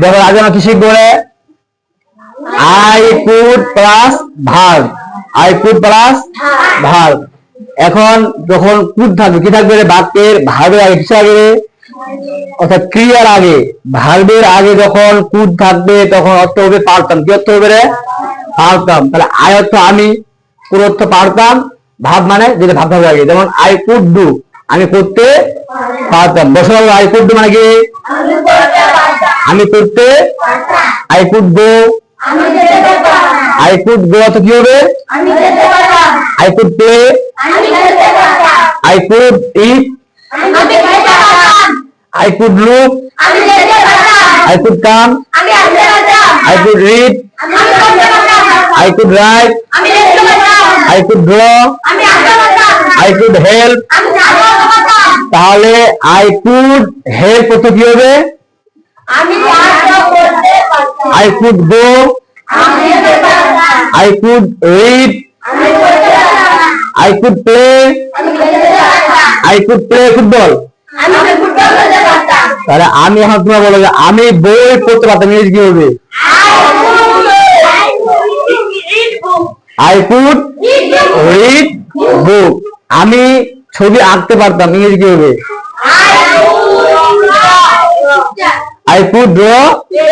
দেখো আগে আমরা কি শিখব রে I could plus verb. I could plus verb. এখন যখন কুড থাকবে, কি থাকবে রে? বাক্যের ভার্বের আগে কিছু আগে অর্থাৎ ক্রিয়ার আগে। ভার্বের আগে যখন কুড থাকবে, তখন অর্থ হবে পারতাম। কি অর্থ হবে রে? পারতাম। তাহলে আই অর্থ আমি, পুরো অর্থ পারতাম। ভাব মানে যেটা ভাব হবে আগে। যেমন আই কুড ডু আমি করতে পারতাম। বসে আই কুড ডু মানে কি? আমি করতে I could go I could go অর্থ কি হবে I could play I could eat I could look I could come I could read I could write I could draw I could help তাহলে I could help অর্থ কি হবে I could go I could read I could play I could play football তাহলে আমি এখন তোমার বলো যে আমি বই পড়তে পারতাম ইংরেজি কি হবে আই কুড রিড বুক আমি ছবি আঁকতে পারতাম ইংরেজি কি হবে আই কুড ড্র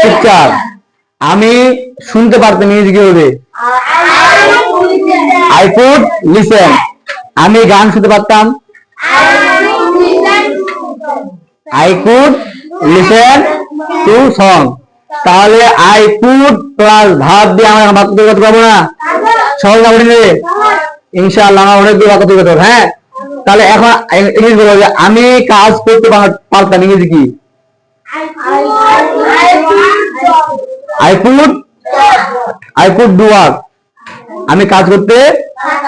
পিকচার আমি শুনতে পারতাম ইংরেজি কি আই কুড লিসেন আমি গান শুনতে পারতাম। I could listen to song তাহলে আই কুড প্লাস ভাব দিয়ে আমরা বাক্য তৈরি করতে পারব না। সহজ না বলি ইনশাআল্লাহ আমরা অনেক দূর বাক্য তৈরি করতে হ্যাঁ? তাহলে এখন ইংলিশ বলব যে, আমি কাজ করতে পার- পারতাম ইংরেজি কি? আই কুড আই ডু আমি কাজ করতে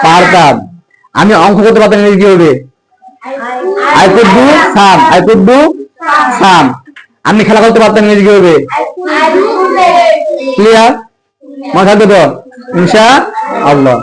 পারতাম। আমি অঙ্ক করতে পারতাম ইংরেজি হবে I could do some I could do some আমি খেলা করতে পারতাম ইংরেজি কি হবে ক্লিয়ার থাকবে তো? ইনশা আল্লাহ